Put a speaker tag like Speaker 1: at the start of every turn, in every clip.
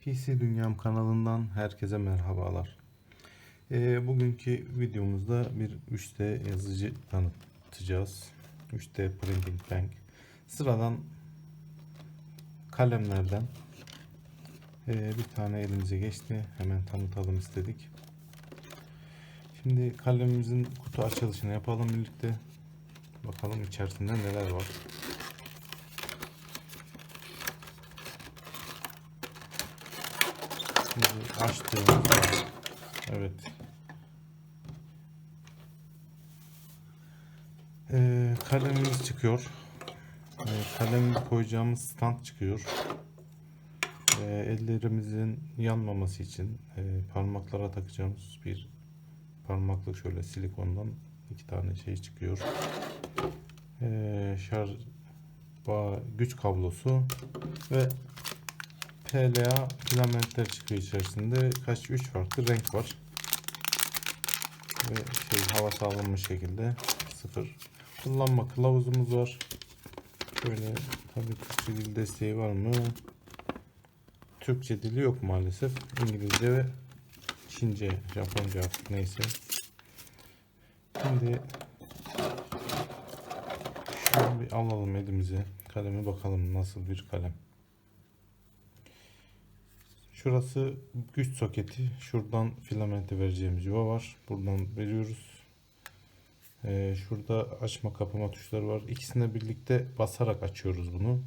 Speaker 1: PC Dünyam kanalından herkese merhabalar. Ee, bugünkü videomuzda bir 3D yazıcı tanıtacağız. 3D Printing Bank. Sıradan kalemlerden ee, bir tane elimize geçti. Hemen tanıtalım istedik. Şimdi kalemimizin kutu açılışını yapalım birlikte. Bakalım içerisinde neler var. Şimdi açtığımızda evet Ee, kalemimiz çıkıyor. Ee, kalemi koyacağımız stand çıkıyor. Ee, ellerimizin yanmaması için e, parmaklara takacağımız bir parmaklık şöyle silikondan iki tane şey çıkıyor. Ee, şarj bağ, güç kablosu ve PLA filamentler çıkıyor içerisinde. Kaç 3 farklı renk var. Ve şey hava sağlanmış şekilde sıfır. Kullanma kılavuzumuz var. Şöyle tabii Türkçe dil desteği var mı? Türkçe dili yok maalesef. İngilizce ve Çince, Japonca artık neyse. Şimdi şunu bir alalım elimize. Kaleme bakalım nasıl bir kalem. Şurası güç soketi. Şuradan filamenti vereceğimiz yuva var. Buradan veriyoruz. Ee, şurada açma kapama tuşları var. İkisine birlikte basarak açıyoruz bunu.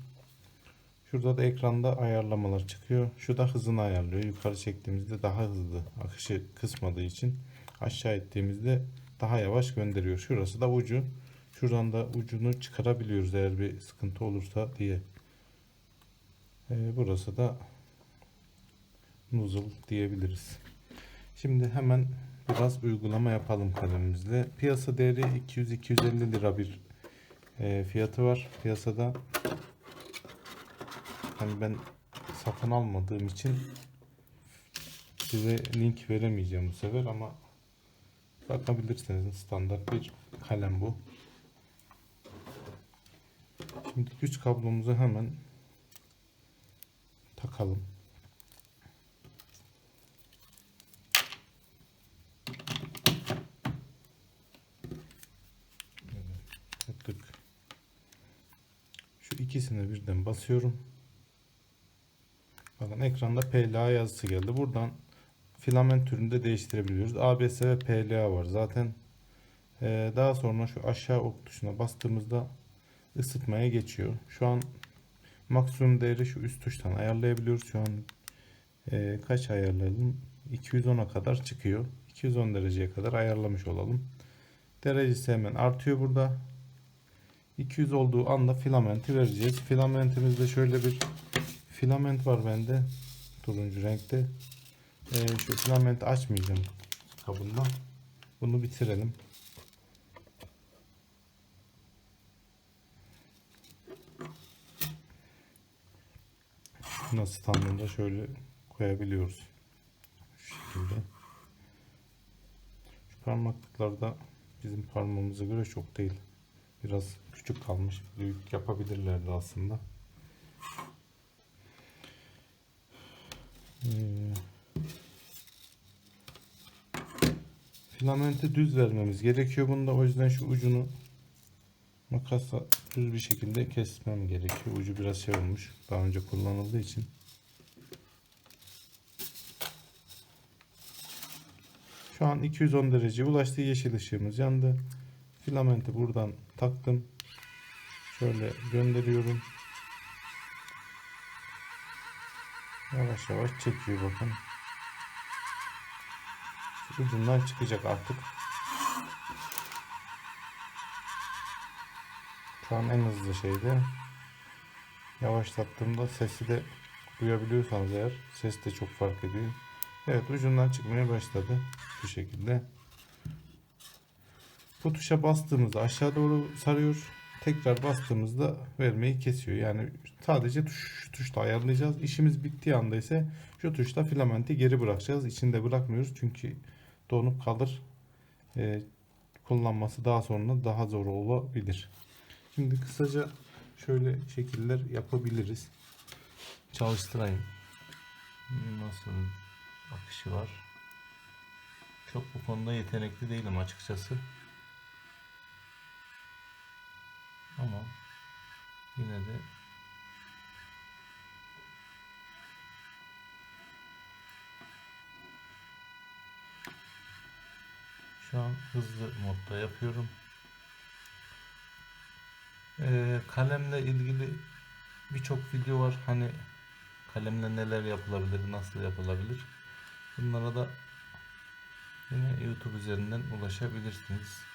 Speaker 1: Şurada da ekranda ayarlamalar çıkıyor. Şu da hızını ayarlıyor. Yukarı çektiğimizde daha hızlı akışı kısmadığı için aşağı ettiğimizde daha yavaş gönderiyor. Şurası da ucu. Şuradan da ucunu çıkarabiliyoruz eğer bir sıkıntı olursa diye. Ee, burası da nozzle diyebiliriz. Şimdi hemen biraz uygulama yapalım kalemimizle. Piyasa değeri 200-250 lira bir e, fiyatı var piyasada. Hani ben satın almadığım için size link veremeyeceğim bu sefer ama bakabilirsiniz standart bir kalem bu. Şimdi güç kablomuzu hemen takalım. Şu ikisini birden basıyorum. Bakın ekranda PLA yazısı geldi. Buradan filament türünü de değiştirebiliyoruz. ABS ve PLA var zaten. Ee, daha sonra şu aşağı ok tuşuna bastığımızda ısıtmaya geçiyor. Şu an maksimum değeri şu üst tuştan ayarlayabiliyoruz. Şu an e, kaç ayarladım? 210'a kadar çıkıyor. 210 dereceye kadar ayarlamış olalım. Derecesi hemen artıyor burada. 200 olduğu anda filamenti vereceğiz. Filamentimizde şöyle bir filament var bende. Turuncu renkte. Ee, şu filamenti açmayacağım kabında. Bunu bitirelim. Şuna standında şöyle koyabiliyoruz. Şu şekilde. Şu parmaklıklar da bizim parmağımıza göre çok değil. Biraz küçük kalmış. Büyük yapabilirlerdi aslında. Ee, filamenti düz vermemiz gerekiyor bunda. O yüzden şu ucunu makasla düz bir şekilde kesmem gerekiyor. Ucu biraz şey olmuş. Daha önce kullanıldığı için. Şu an 210 dereceye ulaştı. Yeşil ışığımız yandı. Filamenti buradan taktım. Şöyle gönderiyorum. Yavaş yavaş çekiyor bakın. Ucundan çıkacak artık. Şu an en hızlı şeyde. Yavaşlattığımda sesi de duyabiliyorsanız eğer ses de çok fark ediyor. Evet ucundan çıkmaya başladı. Şu şekilde. Bu tuşa bastığımızda aşağı doğru sarıyor. Tekrar bastığımızda vermeyi kesiyor. Yani sadece tuş, şu tuşla ayarlayacağız. İşimiz bittiği anda ise şu tuşla filamenti geri bırakacağız. İçinde bırakmıyoruz çünkü donup kalır. Ee, kullanması daha sonra daha zor olabilir. Şimdi kısaca şöyle şekiller yapabiliriz. Çalıştırayım. Nasıl akışı var? Çok bu konuda yetenekli değilim açıkçası. Ama yine de şu an hızlı modda yapıyorum. Ee, kalemle ilgili birçok video var. Hani kalemle neler yapılabilir, nasıl yapılabilir. Bunlara da yine YouTube üzerinden ulaşabilirsiniz.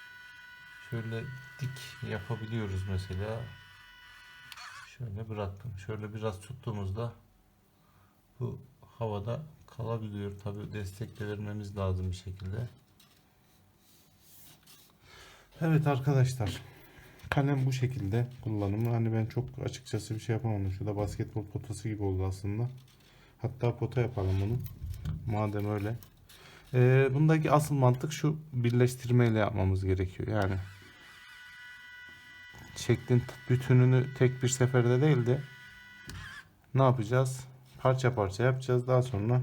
Speaker 1: Şöyle dik yapabiliyoruz mesela. Şöyle bıraktım. Şöyle biraz tuttuğumuzda bu havada kalabiliyor. Tabi destek de vermemiz lazım bir şekilde. Evet arkadaşlar. Kalem bu şekilde kullanımı. Hani ben çok açıkçası bir şey yapamadım. Şurada basketbol potası gibi oldu aslında. Hatta pota yapalım bunu. Madem öyle. Ee, bundaki asıl mantık şu birleştirmeyle yapmamız gerekiyor. Yani şeklin bütününü tek bir seferde değil de ne yapacağız? Parça parça yapacağız. Daha sonra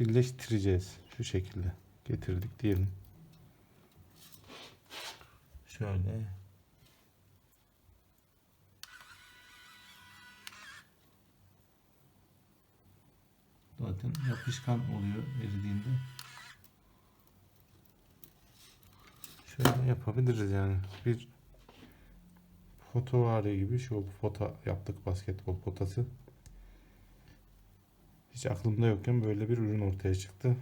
Speaker 1: birleştireceğiz. Şu şekilde getirdik diyelim. Şöyle. Zaten yapışkan oluyor eridiğinde. Şöyle yapabiliriz yani. Bir fotovari gibi şu foto yaptık basketbol potası. Hiç aklımda yokken böyle bir ürün ortaya çıktı.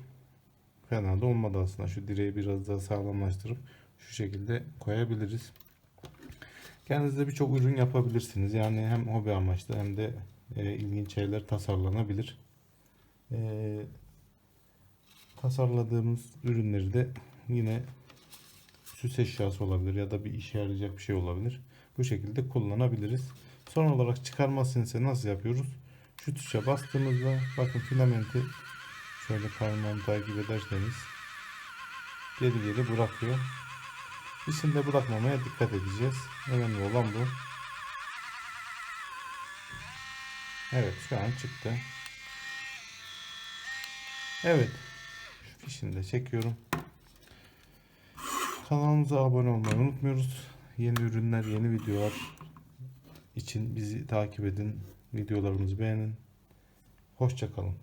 Speaker 1: Fena da olmadı aslında. Şu direği biraz daha sağlamlaştırıp şu şekilde koyabiliriz. Kendinize birçok ürün yapabilirsiniz. Yani hem hobi amaçlı hem de e, ilginç şeyler tasarlanabilir. E, tasarladığımız ürünleri de yine süs eşyası olabilir ya da bir işe yarayacak bir şey olabilir. Bu şekilde kullanabiliriz. Son olarak çıkarmasını ise nasıl yapıyoruz? Şu tuşa bastığımızda bakın filamenti şöyle parmağımı takip ederseniz geri geri bırakıyor. İçinde bırakmamaya dikkat edeceğiz. Önemli olan bu. Evet şu an çıktı. Evet. Şu fişini de çekiyorum. Kanalımıza abone olmayı unutmuyoruz. Yeni ürünler, yeni videolar için bizi takip edin. Videolarımızı beğenin. Hoşçakalın.